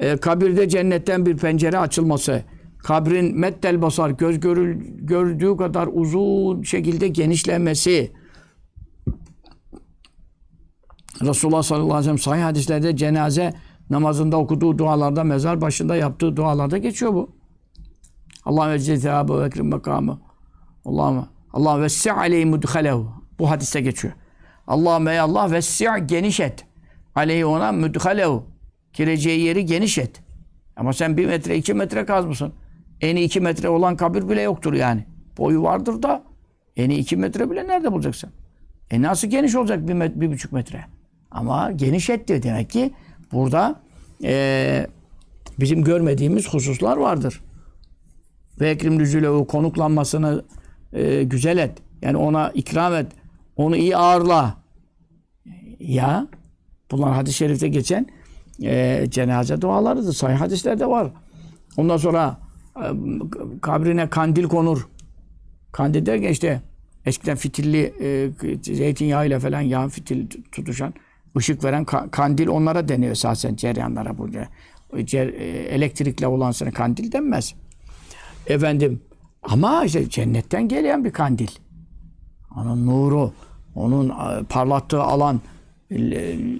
e, kabirde cennetten bir pencere açılması, kabrin mettel basar, göz görül, gördüğü kadar uzun şekilde genişlemesi, Resulullah sallallahu aleyhi ve sellem sahih hadislerde cenaze namazında okuduğu dualarda, mezar başında yaptığı dualarda geçiyor bu. Allah ve cezabı ve ekrim makamı. Allah'ım Allah vessi aleyhi mudhalehu. Bu hadiste geçiyor. Allahümme ey Allah vessi geniş et. Aleyhi ona mudhalehu. Gireceği yeri geniş et. Ama sen bir metre, iki metre kazmışsın. Eni iki metre olan kabir bile yoktur yani. Boyu vardır da eni iki metre bile nerede bulacaksın? E nasıl geniş olacak bir, met, bir buçuk metre? Ama geniş et diyor. Demek ki burada e, bizim görmediğimiz hususlar vardır. Ve ekrim nüzülehu konuklanmasını e, güzel et. Yani ona ikram et. Onu iyi ağırla. Ya bunlar hadis-i şerifte geçen e, cenaze dualarıdır. Sahih hadislerde var. Ondan sonra e, kabrine kandil konur. Kandil derken işte eskiden fitilli e, zeytinyağı ile falan yağ fitil tutuşan ışık veren ka- kandil onlara deniyor esasen ceryanlara bu cer, e, elektrikle olan sana kandil denmez. Efendim ama işte cennetten gelen bir kandil. Onun nuru, onun e, parlattığı alan, e,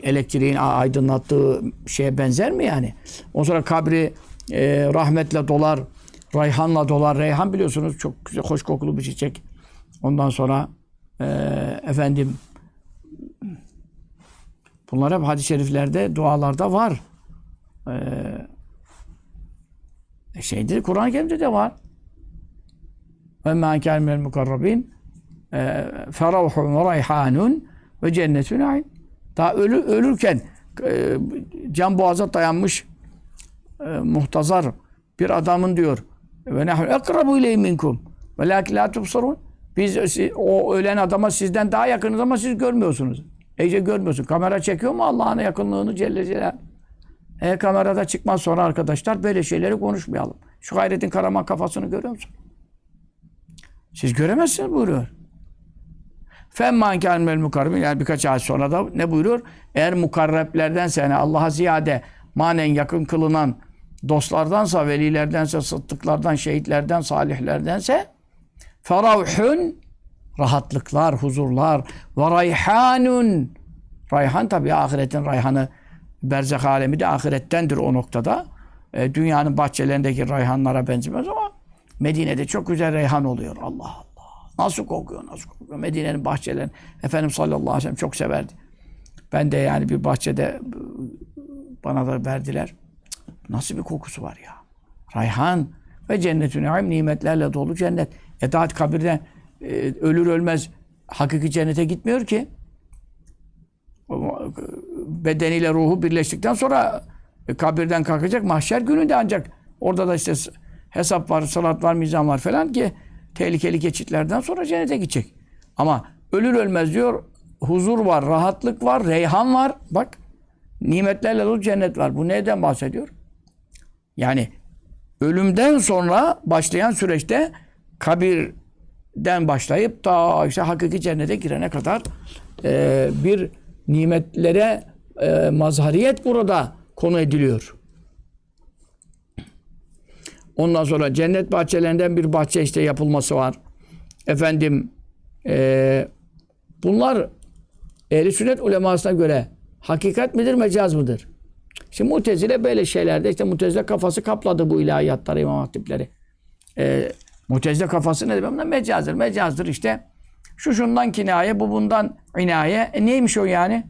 elektriğin aydınlattığı şeye benzer mi yani? Ondan sonra kabri e, rahmetle dolar, rayhanla dolar. Reyhan biliyorsunuz çok güzel, hoş kokulu bir çiçek. Ondan sonra e, efendim bunlar hep hadis-i şeriflerde, dualarda var. E, şeyde Kur'an-ı Kerim'de de var. Ve mâ kâne mukarrabîn feravhun ve rayhanun ve cennetü naim. Daha ölü, ölürken e, can boğaza dayanmış e, muhtazar bir adamın diyor ve nahnu ekrabu ileyhi minkum ve lakin la tubsarun. Biz o ölen adama sizden daha yakınız ama siz görmüyorsunuz. Ece görmüyorsun. Kamera çekiyor mu Allah'ın yakınlığını Celle Celal? Eğer kamerada çıkmaz sonra arkadaşlar böyle şeyleri konuşmayalım. Şu Hayrettin Karaman kafasını görüyor musun? Siz göremezsiniz buyuruyor. Femman kâmel mukarrabin yani birkaç ay sonra da ne buyuruyor? Eğer mukarreplerdense yani Allah'a ziyade manen yakın kılınan dostlardansa, velilerdense, sıddıklardan, şehitlerden, salihlerdense feravhun rahatlıklar, huzurlar ve rayhanun rayhan tabii ahiretin rayhanı berzeh alemi de ahirettendir o noktada. E, dünyanın bahçelerindeki rayhanlara benzemez ama Medine'de çok güzel reyhan oluyor. Allah Allah. Nasıl kokuyor, nasıl kokuyor. Medine'nin bahçelerini Efendimiz sallallahu aleyhi ve sellem çok severdi. Ben de yani bir bahçede bana da verdiler. Nasıl bir kokusu var ya. Rayhan ve cennetün naim nimetlerle dolu cennet. Edaat kabirden e, ölür ölmez hakiki cennete gitmiyor ki. Bedeniyle ruhu birleştikten sonra e, kabirden kalkacak mahşer gününde ancak orada da işte hesap var, salat var, mizan var falan ki tehlikeli geçitlerden sonra cennete gidecek. Ama ölür ölmez diyor huzur var, rahatlık var, reyhan var. Bak nimetlerle dolu cennet var. Bu neden bahsediyor? Yani ölümden sonra başlayan süreçte kabirden başlayıp da işte hakiki cennete girene kadar e, bir nimetlere e, mazhariyet burada konu ediliyor. Ondan sonra cennet bahçelerinden bir bahçe işte yapılması var. Efendim e, bunlar ehli sünnet ulemasına göre hakikat midir, mecaz mıdır? Şimdi Mutezile böyle şeylerde işte Mutezile kafası kapladı bu ilahiyatları, imam hatipleri. E, Mutezile kafası ne demek? Mecazdır. Mecazdır işte. Şu şundan kinaye, bu bundan inaye. E neymiş o yani?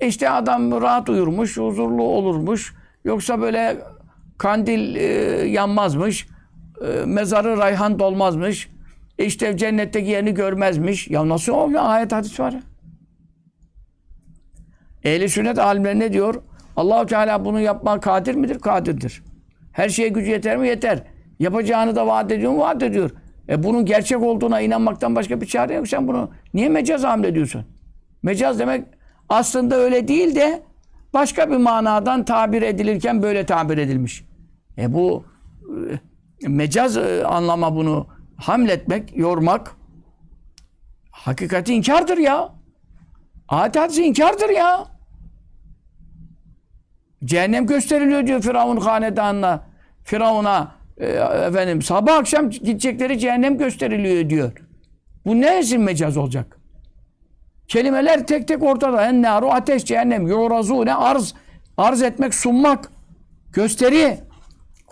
İşte adam rahat uyurmuş, huzurlu olurmuş. Yoksa böyle kandil e, yanmazmış. E, mezarı rayhan dolmazmış. E işte cennetteki yerini görmezmiş. Ya nasıl oluyor? Ayet hadis var ya. Ehli sünnet alimleri ne diyor? Allahu Teala bunu yapma kadir midir? Kadirdir. Her şeye gücü yeter mi? Yeter. Yapacağını da vaat ediyor mu? Vaat ediyor. E bunun gerçek olduğuna inanmaktan başka bir çare yok. Sen bunu niye mecaz hamlediyorsun? Mecaz demek aslında öyle değil de başka bir manadan tabir edilirken böyle tabir edilmiş. E bu e, mecaz e, anlama bunu hamletmek, yormak hakikati inkardır ya. Ayet hadisi inkardır ya. Cehennem gösteriliyor diyor Firavun hanedanına. Firavun'a e, efendim sabah akşam gidecekleri cehennem gösteriliyor diyor. Bu ne ezin mecaz olacak? Kelimeler tek tek ortada. En naru ateş cehennem. Yorazu ne arz. Arz etmek sunmak. Gösteri.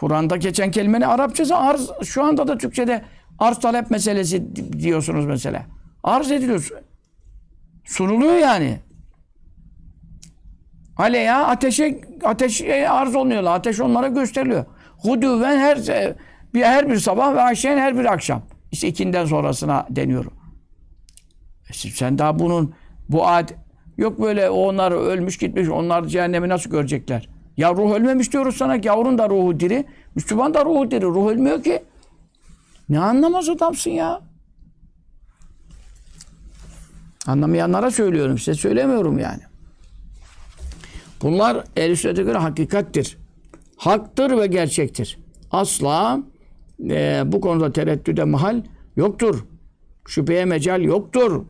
Kur'an'da geçen kelimenin Arapçası arz. Şu anda da Türkçe'de arz talep meselesi di- diyorsunuz mesela. Arz ediliyor. Sunuluyor yani. Aleyha ateşe ateşe arz oluyorlar. Ateş onlara gösteriliyor. Huduven her bir her bir sabah ve akşam her bir akşam. İşte ikinden sonrasına deniyorum. E sen daha bunun bu ad yok böyle onlar ölmüş gitmiş onlar cehennemi nasıl görecekler? Ya ruh ölmemiş diyoruz sana. Yavrun da ruhu diri. Müslüman da ruhu diri. Ruh ölmüyor ki. Ne anlamaz adamsın ya. Anlamayanlara söylüyorum. Size söylemiyorum yani. Bunlar el göre hakikattir. Haktır ve gerçektir. Asla e, bu konuda tereddüde mahal yoktur. Şüpheye mecal yoktur.